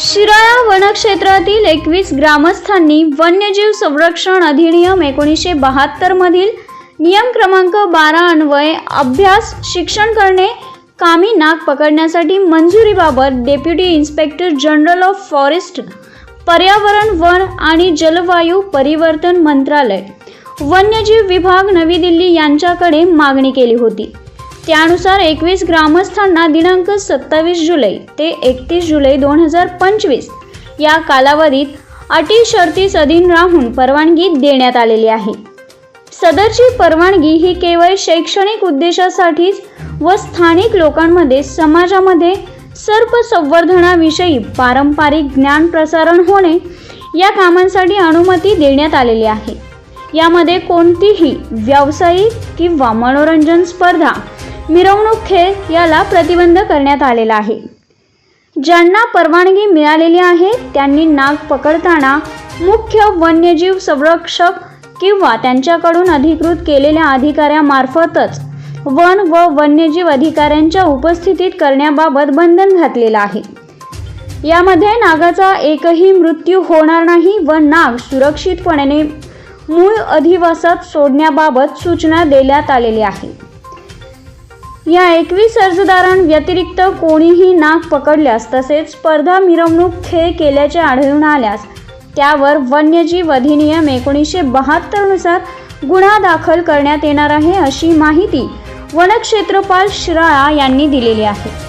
शिराळा वनक्षेत्रातील एकवीस ग्रामस्थांनी वन्यजीव संरक्षण अधिनियम एकोणीसशे बहात्तर मधील नियम क्रमांक बारा अन्वये अभ्यास शिक्षण करणे कामी नाक पकडण्यासाठी मंजुरीबाबत deputy inspector general of forest पर्यावरण वन आणि जलवायू परिवर्तन मंत्रालय वन्यजीव विभाग नवी दिल्ली यांच्याकडे मागणी केली होती. त्यानुसार एकवीस ग्रामस्थांना दिनांक सत्तावीस जुलै ते एकतीस जुलै दोन हजार पंचवीस या कालावधीत अटी शर्तीस अधीन राहून परवानगी देण्यात आलेली आहे. सदरची परवानगी ही केवळ शैक्षणिक उद्देशासाठीच व स्थानिक लोकांमध्ये समाजामध्ये सर्प संवर्धनाविषयी पारंपरिक ज्ञान प्रसारण होणे या कामांसाठी अनुमती देण्यात आलेली आहे. यामध्ये कोणतीही व्यावसायिक किंवा मनोरंजन स्पर्धा मिरवणूक खेळ याला प्रतिबंध करण्यात आलेला आहे. ज्यांना परवानगी मिळालेली आहे त्यांनी नाग पकडताना मुख्य वन्यजीव संरक्षक किंवा त्यांच्याकडून अधिकृत केलेल्या अधिकाऱ्यामार्फतच वन व वन्यजीव अधिकाऱ्यांच्या उपस्थितीत करण्याबाबत बंधन घातलेलं आहे. यामध्ये नागाचा एकही मृत्यू होणार नाही व नाग सुरक्षितपणे मूळ अधिवासात सोडण्याबाबत सूचना देण्यात आलेली आहे. या एकवीस अर्जदारांव्यतिरिक्त कोणीही नाक पकडल्यास तसेच स्पर्धा मिरवणूक खेळ केल्याचे आढळून आल्यास त्यावर वन्यजीव अधिनियम एकोणीसशे बहात्तरनुसार गुन्हा दाखल करण्यात येणार आहे अशी माहिती वनक्षेत्रपाल शिराळा यांनी दिलेली आहे.